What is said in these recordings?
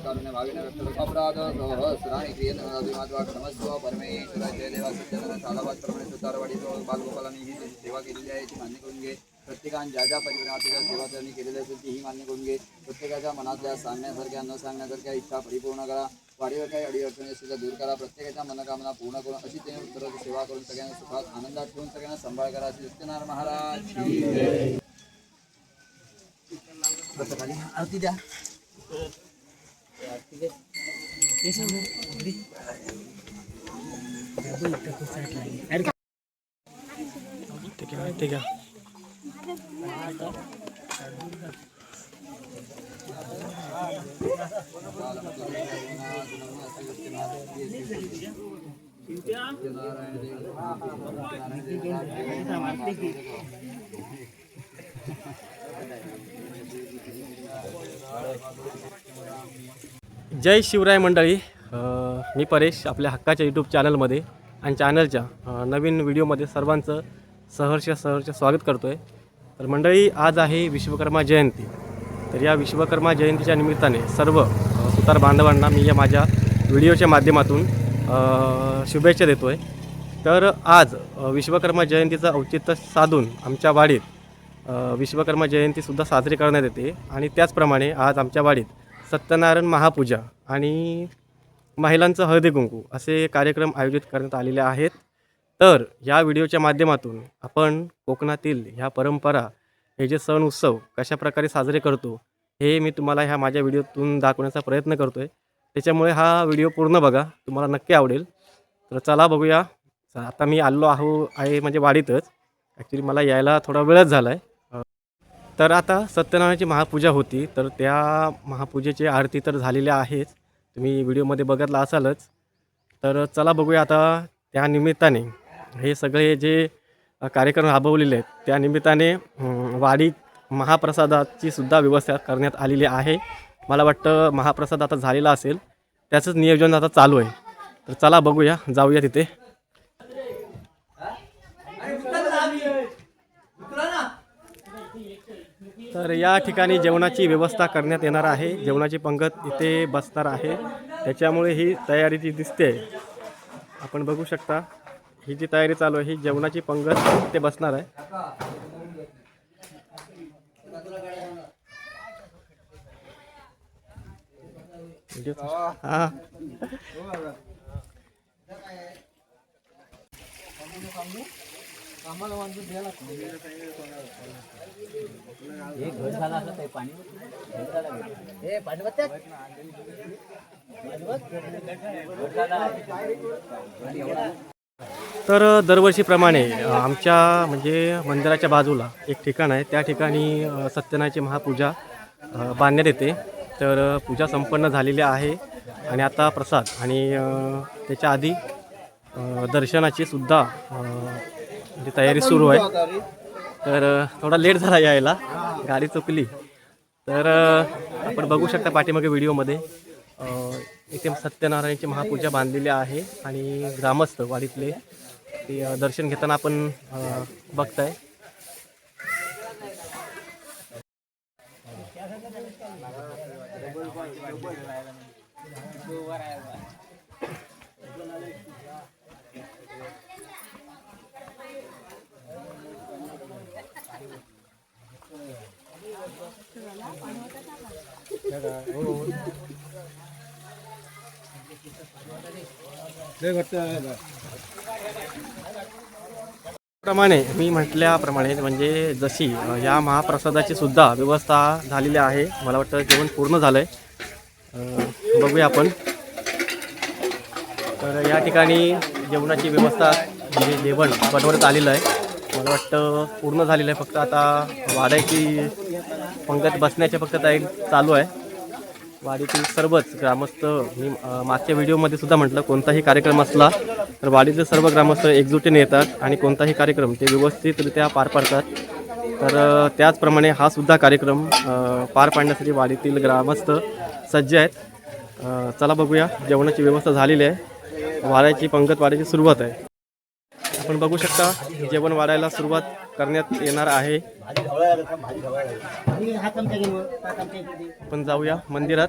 कारुण्यभावेन सुतारवाडी बालगोपालांनी ही सेवा केलेली आहे ती मान्य करून घे प्रत्येकाने ज्या ज्या परिवाराच्या सेवा त्यांनी केलेली असेल तीही मान्य करून घे प्रत्येकाच्या मनातल्या सांगण्यासारख्या न सांगण्यासारख्या इच्छा परिपूर्ण करा अडीअडचणी असतील त्या दूर करा. प्रत्येकाच्या मनोकामना पूर्ण करून अशी त्यांनी उत्तराची सेवा करून सगळ्यांना सुखात आनंदात ठेवून सगळ्यांना सांभाळ करा. सत्यनारायण महाराज. आरती द्या. ठीक आहे ठीक आहे जय शिवराय मंडळी. मी परेश आपल्या हक्काच्या यूट्यूब चॅनलमध्ये आणि चॅनलच्या नवीन व्हिडिओमध्ये सर्वांचं सहर्ष सहर्ष स्वागत करतो आहे तर मंडळी आज आहे विश्वकर्मा जयंती. तर या विश्वकर्मा जयंतीच्या निमित्ताने सर्व सुतार बांधवांना मी या माझ्या व्हिडिओच्या माध्यमातून शुभेच्छा देतो आहे तर आज विश्वकर्मा जयंतीचं औचित्य साधून आमच्या वाडीत विश्वकर्मा जयंतीसुद्धा साजरी करण्यात येते आणि त्याचप्रमाणे आज आमच्या वाडीत सत्यनारायण महापूजा आणि महिलांचं हळदी कुंकू असे कार्यक्रम आयोजित करण्यात आलेले आहेत. तर या व्हिडिओच्या माध्यमातून आपण कोकणातील ह्या परंपरा हे जे सण उत्सव कशाप्रकारे साजरे करतो हे मी तुम्हाला ह्या माझ्या व्हिडिओतून दाखवण्याचा प्रयत्न करतो आहे त्याच्यामुळे हा व्हिडिओ पूर्ण बघा तुम्हाला नक्की आवडेल. तर चला बघूया. च- आता मी आलो आहो आहे म्हणजे वाडीतच. ॲक्च्युली मला यायला थोडा वेळच झाला आहे तर आता सत्यनारायणाची महापूजा होती तर त्या महापूजेची आरती तर झालेल्या आहेच. तुम्ही व्हिडिओमध्ये बघितला असालच. तर चला बघूया आता त्या निमित्ताने. हे सगळे जे कार्यक्रम राबवलेले आहेत. त्या निमित्ताने वाडीत महाप्रसादाची सुद्धा व्यवस्था करण्यात आलेली आहे. मला वाटतं महाप्रसाद आता झालेला असेल. त्याचंच नियोजन आता चालू आहे. तर चला बघूया जाऊया तिथे. तर या ठिकाणी जेवणाची व्यवस्था करण्यात येणार आहे. जेवणाची पंगत इथे बसणार आहे. त्याच्यामुळे ही तयारी जी दिसते. आपण बघू शकता. ही जी तयारी चालू आहे ही जेवणाची पंगत ते बसणार आहे. हा तर दरवर्षीप्रमाणे आमच्या म्हणजे मंदिराच्या बाजूला एक ठिकाण आहे. त्या ठिकाणी अ, महापूजा बांधण्यात येते. तर पूजा संपन्न झालेली आहे. आणि आता प्रसाद आणि त्याच्या आधी दर्शनाची सुद्धा म्हणजे तयारी सुरू आहे. तर थोडा लेट झाला यायला. गाडी चुकली. तर आपण बघू शकता पाठीमागे व्हिडिओमध्ये इथे सत्यनारायणची महापूजा बांधलेली आहे. आणि ग्रामस्थ वाडीतले ते अ, दर्शन घेताना आपण अ, बघताय प्रमाणे मी म्हटल्याप्रमाणे म्हणजे जशी या महाप्रसादाची सुद्धा व्यवस्था झालेली आहे मला वाटतं जेवण पूर्ण झालं आहे बघूया आपण. तर या ठिकाणी जेवणाची व्यवस्था म्हणजे जेवण बनवण्यात आलेलं आहे मला वाटतं पूर्ण झालेलं आहे. फक्त आता वाढायची पंगत बसण्याची फक्त तयारी चालू आहे. वाडीतील सर्वच ग्रामस्थ मी मागच्या व्हिडिओमध्ये सुद्धा म्हटलं कोणताही कार्यक्रम असला तर वाडीतील सर्व ग्रामस्थ एकजुटीने येतात आणि कोणताही कार्यक्रम ते व्यवस्थितरित्या पार पाडतात. तर त्याचप्रमाणे हा सुद्धा कार्यक्रम पार पाडण्यासाठी वाडीतील ग्रामस्थ सज्ज आहेत. चला बघूया जेवणाची व्यवस्था झालेली आहे. वाड्याची पंगत वाढायची सुरुवात आहे. आपण बघू शकता जेवण वाढायला सुरुवात करण्यात येणार आहे. आपण जाऊया मंदिरात.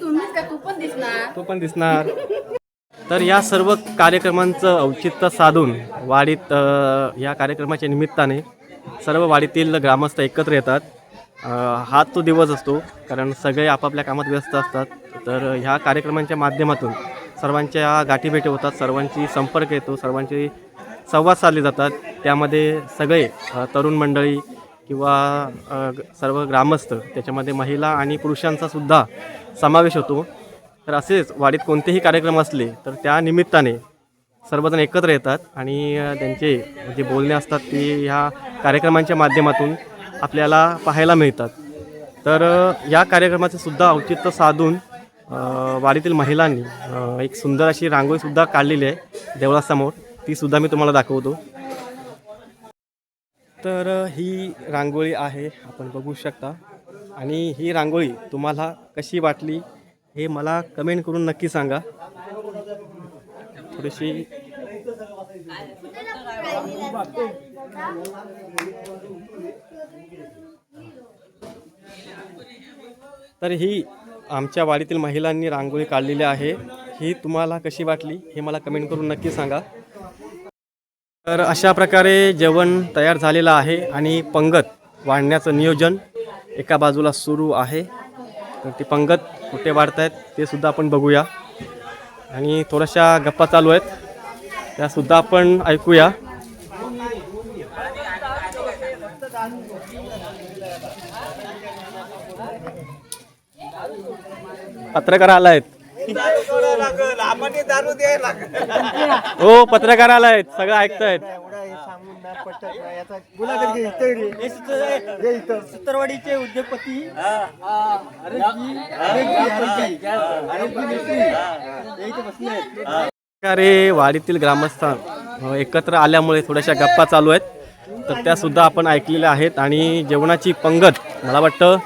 तुम्हीच का तू पण दिसणार? तो पण दिसणार. तर या सर्व कार्यक्रमांचं औचित्य साधून वाडीत अ, या कार्यक्रमाच्या निमित्ताने सर्व वाडीतील ग्रामस्थ एकत्र येतात. अ, हा तो दिवस असतो कारण सगळे आपापल्या कामात व्यस्त असतात. तर ह्या कार्यक्रमांच्या माध्यमातून सर्वांच्या गाठीभेटी होतात सर्वांची संपर्क येतो सर्वांची संवाद साधले जातात. त्यामध्ये सगळे तरुण मंडळी किंवा ग- सर्व ग्रामस्थ त्याच्यामध्ये महिला आणि पुरुषांचा सुद्धा समावेश होतो. तर असेच वाडीत कोणतेही कार्यक्रम असले तर त्या निमित्ताने सर्वजण एकत्र येतात आणि त्यांचे जे बोलणे असतात ते ह्या कार्यक्रमांच्या माध्यमातून आपल्याला पाहायला मिळतात. तर या कार्यक्रमाचे सुद्धा औचित्य साधून वाडीतील महिलांनी एक सुंदर अशी रांगोळीसुद्धा काढलेली आहे देवळासमोर. ती सुद्धा मी तुम्हाला दाखवतो. तर ही रांगोळी आहे आपण बघू शकता. आणि ही रांगोळी तुम्हाला कशी वाटली हे मला कमेंट करून नक्की सांगा. थोडीशी तर ही आमच्या वाडीतील महिलांनी रांगोळी काढलेली आहे. ही तुम्हाला कशी वाटली हे मला कमेंट करून नक्की सांगा. तर अशा प्रकारे जेवण तयार झालेलं आहे आणि पंगत वाढण्याचं नियोजन एका बाजूला सुरू आहे. तर ती पंगत कुठे वाढत आहेत ते सुद्धा आपण बघूया. आणि थोड्याशा गप्पा चालू आहेत. त्यासुद्धा आपण ऐकूया. पत्रकार आला आहेत हो पत्रकार आला आहेत सगळं ऐकतायत. सत्तरवाडीचे उद्योगपती प्रकारे वाडीतील ग्रामस्थान एकत्र आल्यामुळे थोड्याशा गप्पा चालू आहेत. तर त्या सुद्धा आपण ऐकलेल्या आहेत आणि जेवणाची पंगत मला वाटतं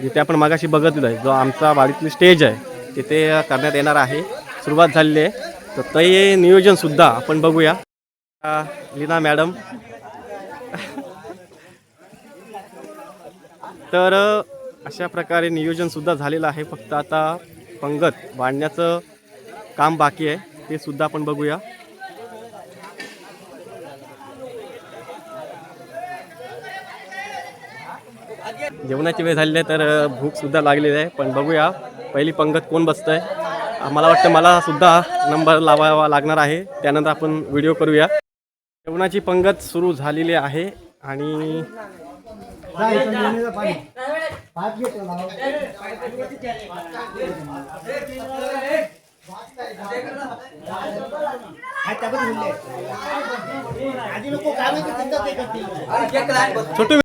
जिथे आपण मागाशी बघितलं आहे जो आमचा वाडीतली स्टेज आहे तिथे करण्यात येणार आहे. सुरुवात झालेली आहे. तर ते नियोजनसुद्धा आपण बघूया. लीना मॅडम. तर अशा प्रकारे नियोजनसुद्धा झालेलं आहे. फक्त आता पंगत वाढण्याचं काम बाकी आहे. ते सुद्धा आपण बघूया. जेवणाची वेळ झालेली आहे तर भूकसुद्धा लागलेली आहे. पण बघूया पहिली पंगत कोण बसतं आहे मला वाटतं मला सुद्धा नंबर लावावा लागणार आहे. त्यानंतर आपण व्हिडिओ करूया. जेवणाची पंगत सुरू झालेली आहे आणि छोटू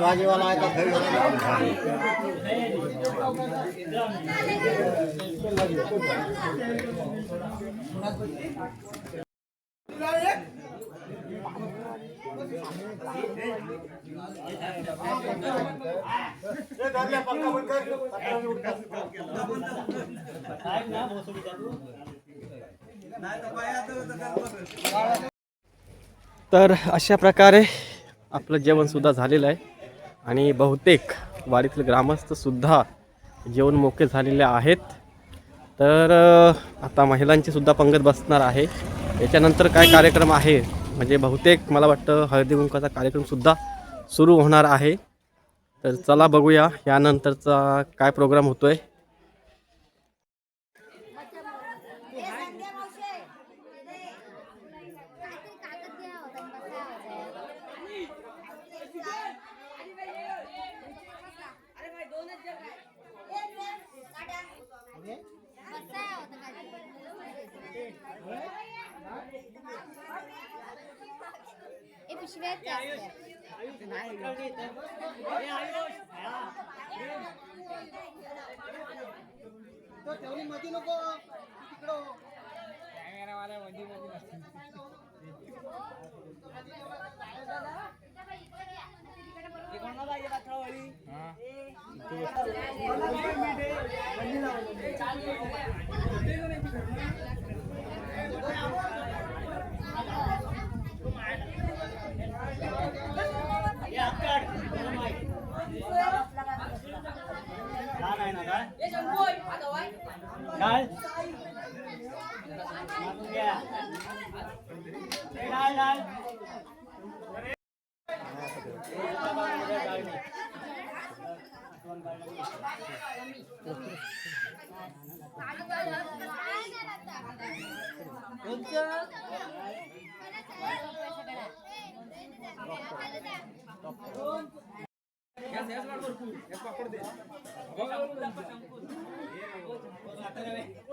भाजीवाला आहे का घरी? तर अशा प्रकारे आपलं जेवणसुद्धा झालेलं आहे. आणि बहुतेक वाडीतील ग्रामस्थसुद्धा जेवण मोके झालेले आहेत. तर आता महिलांची सुद्धा पंगत बसणार आहे. याच्यानंतर काय कार्यक्रम आहे? म्हणजे बहुतेक मला वाटतं हळदी कुंकाचा कार्यक्रमसुद्धा सुरू होणार आहे. तर चला बघूया यानंतरचा काय प्रोग्राम होतो आहे पिशव्याच तो तेवढी मध्ये नको. तिकडं हो. कॅमेरावाला मध्ये मध्ये नसते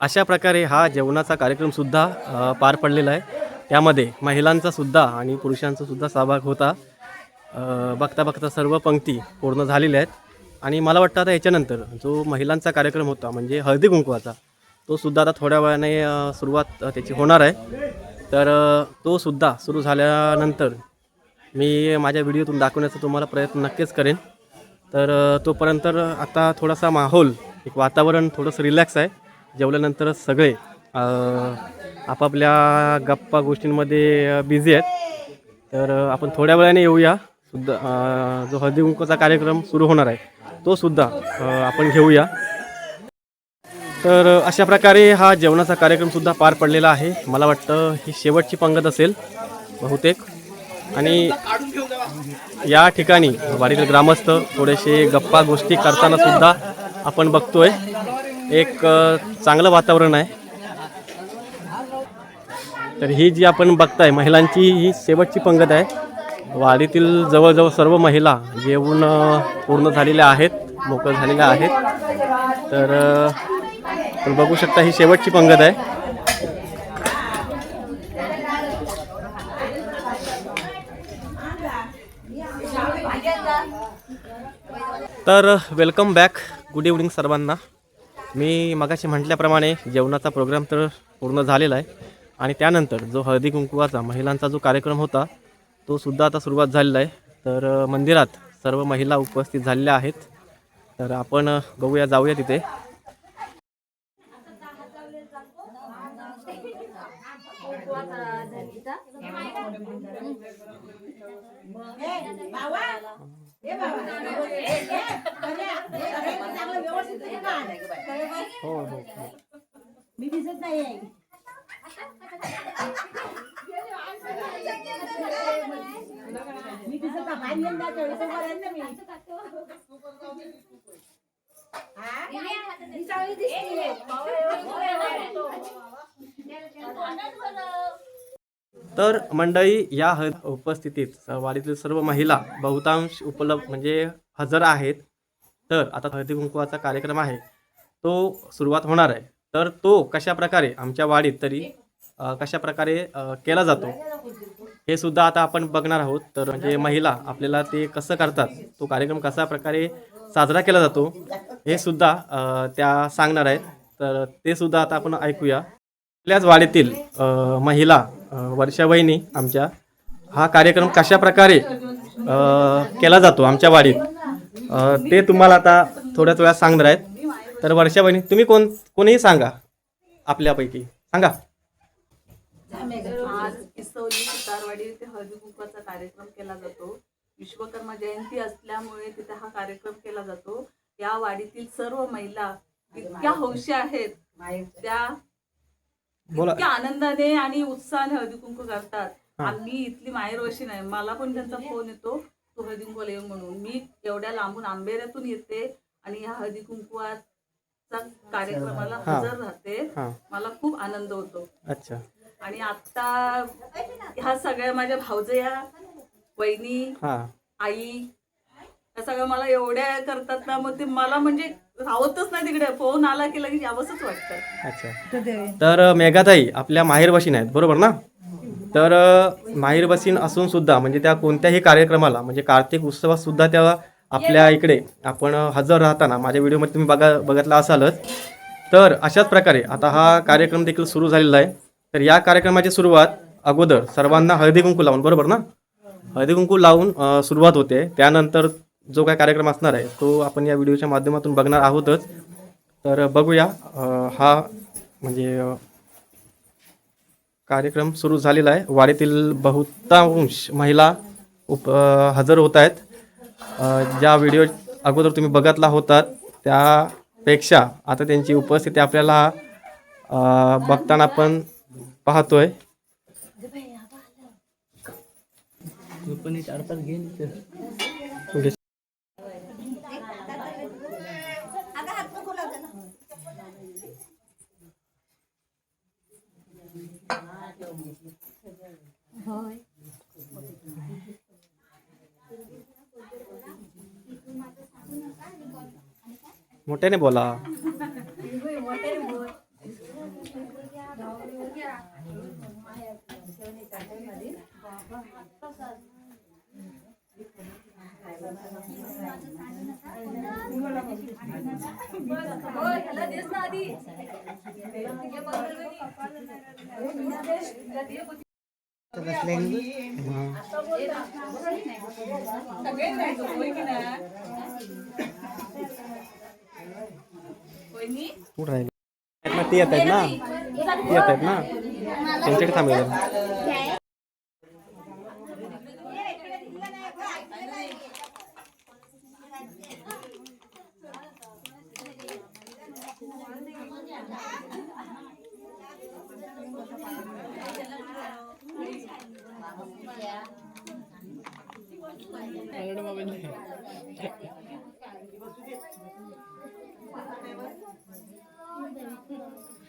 अशा प्रकारे हा जेवणाचा कार्यक्रमसुद्धा पार पडलेला आहे. त्यामध्ये महिलांचा सुद्धा आणि पुरुषांचा सुद्धा सहभाग होता. बघता बघता सर्व पंक्ती पूर्ण झालेल्या आहेत. आणि मला वाटतं आता याच्यानंतर जो महिलांचा कार्यक्रम होता म्हणजे हळदी कुंकवाचा तो सुद्धा आता थोड्या वेळाने सुरुवात त्याची होणार आहे. तर तो सुद्धा सुरू झाल्यानंतर मी माझ्या व्हिडिओतून दाखवण्याचा तुम्हाला प्रयत्न नक्कीच करेन. तर तोपर्यंत आता थोडासा माहोल एक वातावरण थोडंसं रिलॅक्स आहे. जेवल्यानंतरच सगळे आपापल्या गप्पा गोष्टींमध्ये बिझी आहेत. तर आपण थोड्या वेळाने येऊया. सुद्धा जो हळदी कुंकूचा कार्यक्रम सुरू होणार आहे तो सुद्धा आपण घेऊया. तर अशा प्रकारे हा जेवणाचा कार्यक्रमसुद्धा पार पडलेला आहे. मला वाटतं ही शेवटची पंगत असेल बहुतेक. आणि या ठिकाणी वाडीतील ग्रामस्थ थोडेसे गप्पा गोष्टी करताना सुद्धा आपण बघतोय. एक चांगलं वातावरण आहे. तर ही जी आपण बघताय महिलांची ही शेवटची पंगत आहे. वाडीतील जवळजवळ सर्व महिला जेवण पूर्ण झालेल्या आहेत मोकळ झालेल्या आहेत. तर पण बघू शकता ही शेवटची पंगत आहे. तर वेलकम बॅक गुड इव्हनिंग सर्वांना. मी मगाशी म्हटल्याप्रमाणे जेवणाचा प्रोग्राम तर पूर्ण झालेला आहे. आणि त्यानंतर जो हळदी कुंकुवाचा महिलांचा जो कार्यक्रम होता तो सुद्धा आता सुरुवात झालेला आहे. तर मंदिरात सर्व महिला उपस्थित झालेल्या आहेत. तर आपण बघूया जाऊया तिथे. हो हो हो मी दिसत नाही मी दिसत नाही बाहेर येऊन जातो इथं उभा राहील ना मी मी चांगली दिसते तर मंडळी या ह उपस्थितीत वाडीतील सर्व महिला बहुतांश उपलब्ध म्हणजे हजर आहेत. तर आता हळदी कुंकवाचा कार्यक्रम आहे. तो सुरुवात होणार आहे. तर तो कशा प्रकारे आमच्या वाडीत तरी कशा प्रकारे केला जातो हे सुद्धा आता आपण बघणार आहोत. तर म्हणजे महिला आपल्याला ते कसं करतात तो कार्यक्रम कशा प्रकारे साजरा केला जातो हे सुद्धा त्या सांगणार आहेत. तर ते सुद्धा आता आपण ऐकूया. आपल्याच वाडीतील महिला वर्षा वहिनी आमच्या. हा कार्यक्रम कशा प्रकारे केला जातो आमच्या वाडीत? ते तुम्हाला आता थोड्याच वेळात सांगणार आहेत. तर वर्षा वहिनी तुम्ही कोण कोणीही सांगा आपल्यापैकी. सांगा. आज किसवली सुतारवाडी येथे हळदी कुंकवाचा कार्यक्रम केला जातो. विश्वकर्मा जयंती असल्यामुळे तिथे हा कार्यक्रम केला जातो. या वाडीतील सर्व महिला इतक्या हौशी आहेत. त्या इतक्या आनंदाने आणि उत्साहाने हळदी कुंकू करतात आम्ही इथली माहेरवशी नाही. मला पण त्यांचा फोन येतो तू हळदी कुंकवाला येऊ म्हणून. मी एवढ्या लांबून आंबेऱ्यातून येते आणि या हळदी कुंकवाचा कार्यक्रमाला. हजर राहते. मला खूप आनंद होतो. अच्छा. आणि आता ह्या सगळ्या माझ्या भावजया वहिनी आई या सगळ्या मला एवढ्या करतात ना मग ते मला म्हणजे राहतच नाही तिकडे. फोन आला की लगेच यावंसच वाटतं. अच्छा. तर मेघाताई आपल्या माहेरवाशीन आहेत बरोबर ना? तर माहेरवासीन असून सुद्धा म्हणजे त्या कोणत्याही कार्यक्रमाला म्हणजे कार्तिक उत्सवात सुद्धा त्या आपल्या इकडे आपण हजर राहताना माझ्या व्हिडिओमध्ये तुम्ही बघा बघितला असालच. तर अशाच प्रकारे आता हा कार्यक्रम देखील सुरू झालेला आहे. तर या कार्यक्रमाची सुरुवात अगोदर सर्वांना हळदी कुंकू लावून बरोबर ना? हळदी कुंकू लावून अ, सुरुवात होते. त्यानंतर जो काय कार्यक्रम असणार आहे तो आपण या व्हिडिओच्या माध्यमातून बघणार आहोतच. तर बघूया हा म्हणजे कार्यक्रम सुरू झालेला आहे. वाडीतील बहुतांश महिला उप हजर होत आहेत. ज्या व्हिडिओ अगोदर तुम्ही बघतला होतात त्यापेक्षा आता त्यांची उपस्थिती आपल्याला बघताना आपण पाहतोय. होय. मोठ्याने बोला. येत आहेत ना? त्यांच्याकडे थांबलेलं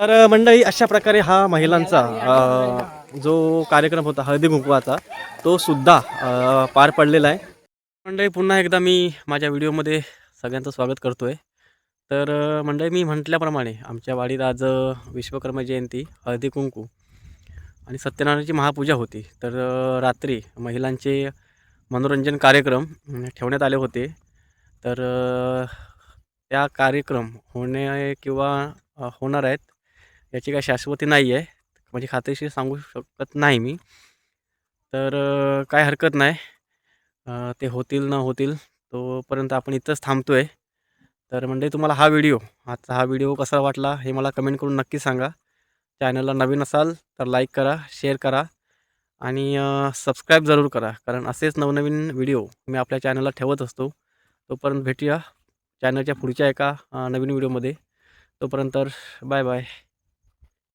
तर मंडळी अशा प्रकारे हा महिलांचा जो कार्यक्रम होता हळदी कुंकवाचा तो सुद्धा पार पडलेला आहे. मंडळी पुन्हा एकदा मी माझ्या व्हिडिओमध्ये सगळ्यांचं स्वागत करतो आहे तर मंडळी मी म्हटल्याप्रमाणे आमच्या वाडीत आज विश्वकर्मा जयंती हळदी कुंकू आणि सत्यनारायणाची महापूजा होती. तर रात्री महिलांचे मनोरंजन कार्यक्रम ठेवण्यात आले होते. तर त्या कार्यक्रम होणे किंवा होणार आहेत. याची काही शाश्वती नाही आहे. म्हणजे खात्रीशीर सांगू शकत नाही मी. तर काय हरकत नाही. ते होतील न होतील तोपर्यंत आपण इथंच थांबतो आहे तर म्हणजे तुम्हाला हा व्हिडिओ आजचा हा व्हिडिओ कसा वाटला हे मला कमेंट करून नक्की सांगा. चॅनलला नवीन असाल तर लाईक करा शेअर करा आणि सबस्क्राईब जरूर करा. कारण असेच नवनवीन व्हिडिओ मी आपल्या चॅनलला ठेवत असतो. तोपर्यंत भेटूया चॅनलच्या पुढच्या एका नवीन व्हिडिओमध्ये. तोपर्यंत बाय बाय